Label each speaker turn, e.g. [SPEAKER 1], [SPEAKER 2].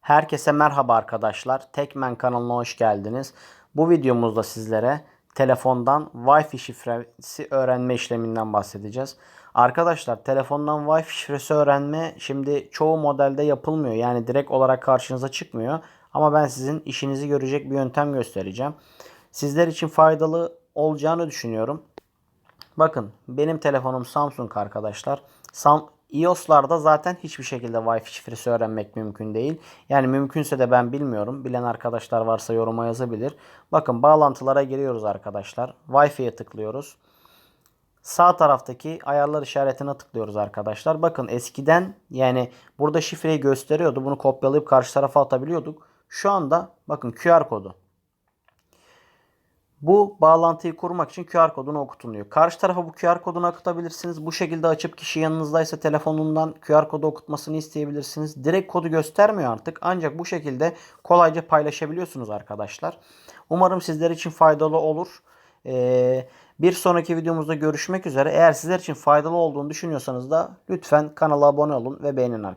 [SPEAKER 1] Herkese merhaba arkadaşlar. Tekmen kanalına hoş geldiniz. Bu videomuzda sizlere telefondan Wi-Fi şifresi öğrenme işleminden bahsedeceğiz. Arkadaşlar telefondan Wi-Fi şifresi öğrenme şimdi çoğu modelde yapılmıyor. Yani direkt olarak karşınıza çıkmıyor. Ama ben sizin işinizi görecek bir yöntem göstereceğim. Sizler için faydalı olacağını düşünüyorum. Bakın benim telefonum Samsung arkadaşlar. Sam iOS'larda zaten hiçbir şekilde Wi-Fi şifresi öğrenmek mümkün değil. Yani mümkünse de ben bilmiyorum. Bilen arkadaşlar varsa yoruma yazabilir. Bakın bağlantılara giriyoruz arkadaşlar. Wi-Fi'ye tıklıyoruz. Sağ taraftaki ayarlar işaretine tıklıyoruz arkadaşlar. Bakın eskiden yani burada şifreyi gösteriyordu. Bunu kopyalayıp karşı tarafa atabiliyorduk. Şu anda bakın QR kodu. Bu bağlantıyı kurmak için QR kodunu okutuluyor. Karşı tarafa bu QR kodunu akıtabilirsiniz. Bu şekilde açıp kişi yanınızdaysa telefonundan QR kodu okutmasını isteyebilirsiniz. Direkt kodu göstermiyor artık. Ancak bu şekilde kolayca paylaşabiliyorsunuz arkadaşlar. Umarım sizler için faydalı olur. Ee, bir sonraki videomuzda görüşmek üzere. Eğer sizler için faydalı olduğunu düşünüyorsanız da lütfen kanala abone olun ve beğenin arkadaşlar.